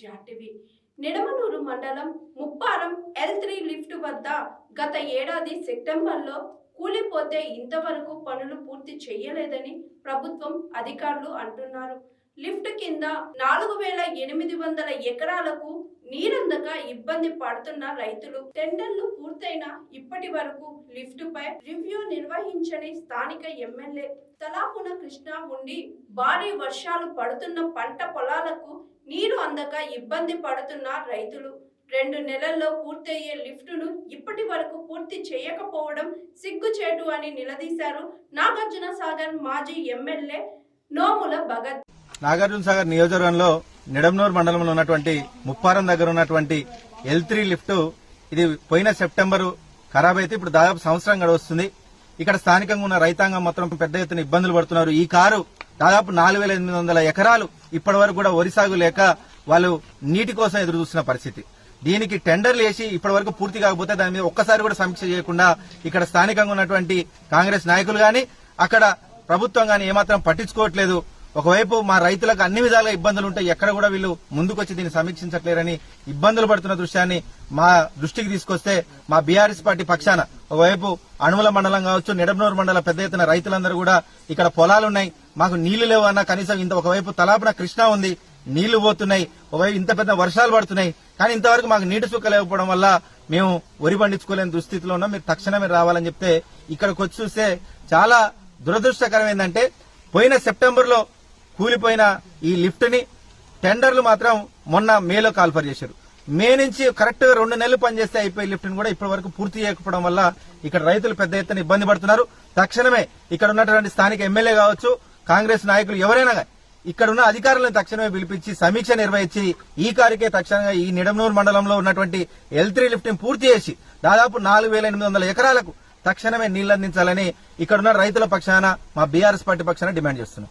జాటివి. నిడమనూరు మండలం Mupparam L three lift వద్ద గత ఏడాది సెప్టెంబర్లో కూలిపోతే ఇంతవరకు పనులు పూర్తి చేయలేదని ప్రభుత్వం అధికారులు అంటున్నారు. లిఫ్ట్ కింద నాలుగు వేల ఎనిమిది వందల ఎకరాలకు నీరందక ఇబ్బంది పడుతున్న రైతులు టెండర్లు పూర్తయిన ఇప్పటి వరకు లిఫ్ట్ పై రివ్యూ నిర్వహించని స్థానిక ఎమ్మెల్యే తలాపున కృష్ణ ఉండి భారీ వర్షాలు పడుతున్న పంట పొలాలకు నీరు అందక ఇబ్బంది పడుతున్న రైతులు రెండు నెలల్లో పూర్తయ్యే లిఫ్టును ఇప్పటి వరకు పూర్తి చేయకపోవడం సిగ్గుచేటు అని నిలదీశారు నాగార్జున సాగర్ మాజీ ఎమ్మెల్యే నోముల భగత్. నాగార్జున సాగర్ నియోజకవర్గంలో నిడమనూరు మండలంలో ఉన్నటువంటి ముప్పారం దగ్గర ఉన్నటువంటి ఎల్ త్రీ లిఫ్ట్ ఇది పోయిన సెప్టెంబర్ ఖరాబ్ అయితే ఇప్పుడు దాదాపు సంవత్సరం గడవస్తుంది ఇక్కడ స్థానికంగా ఉన్న రైతాంగం మొత్తం పెద్ద ఎత్తున ఇబ్బందులు పడుతున్నారు. ఈ కారు దాదాపు నాలుగు వేల ఎనిమిది వందల ఎకరాలు ఇప్పటి వరకు కూడా వరి సాగు లేక వాళ్ళు నీటి కోసం ఎదురు చూస్తున్న పరిస్థితి. దీనికి టెండర్లు వేసి ఇప్పటి వరకు పూర్తి కాకపోతే దాని మీద ఒక్కసారి కూడా సమీక్ష చేయకుండా ఇక్కడ స్థానికంగా ఉన్నటువంటి కాంగ్రెస్ నాయకులు గాని అక్కడ ప్రభుత్వం గాని ఏమాత్రం పట్టించుకోవట్లేదు. ఒకవైపు మా రైతులకు అన్ని విధాలుగా ఇబ్బందులు ఉంటాయి ఎక్కడ కూడా వీళ్ళు ముందుకొచ్చి దీన్ని సమీక్షించట్లేరని ఇబ్బందులు పడుతున్న దృశ్యాన్ని మా దృష్టికి తీసుకొస్తే మా బీఆర్ఎస్ పార్టీ పక్షాన ఒకవైపు అణువుల మండలం కావచ్చు నిడమనూరు మండల పెద్ద ఎత్తున రైతులందరూ కూడా ఇక్కడ పొలాలున్నాయి మాకు నీళ్ళు లేవు అన్న కనీసం ఇంత ఒకవైపు తలాపున కృష్ణ ఉంది నీళ్ళు పోతున్నాయి. ఒకవైపు ఇంత పెద్ద వర్షాలు పడుతున్నాయి. కానీ ఇంతవరకు మాకు నీటి సుక్క లేకపోవడం వల్ల మేము వరి పండించుకోలేని దుస్థితిలో ఉన్నాం. మీరు తక్షణమే రావాలని చెప్తే ఇక్కడికి వచ్చి చూస్తే చాలా దురదృష్టకరం ఏంటంటే పోయిన సెప్టెంబర్లో కూలిపోయిన ఈ లిఫ్ట్ని టెండర్లు మాత్రం మొన్న మేలో కాల్ఫర్ చేశారు. మే నుంచి కరెక్ట్గా రెండు నెలలు పనిచేస్తే అయిపోయి లిఫ్ట్ని కూడా ఇప్పటి వరకు పూర్తి చేయకపోవడం వల్ల ఇక్కడ రైతులు పెద్ద ఎత్తున ఇబ్బంది పడుతున్నారు. తక్షణమే ఇక్కడ ఉన్నటువంటి స్థానిక ఎమ్మెల్యే కావచ్చు కాంగ్రెస్ నాయకులు ఎవరైనా ఇక్కడున్న ఇక్కడ ఉన్న అధికారులను తక్షణమే పిలిపించి సమీక్ష నిర్వహించి ఈ కారుకే తక్షణంగా ఈ నిడమనూరు మండలంలో ఉన్నటువంటి ఎల్ త్రీ లిఫ్ట్ని పూర్తి చేసి దాదాపు నాలుగు వేల ఎనిమిది వందల ఎకరాలకు తక్షణమే నీళ్ళందించాలని ఇక్కడున్న రైతుల పక్షాన మా బీఆర్ఎస్ పార్టీ పక్షాన డిమాండ్ చేస్తున్నాం.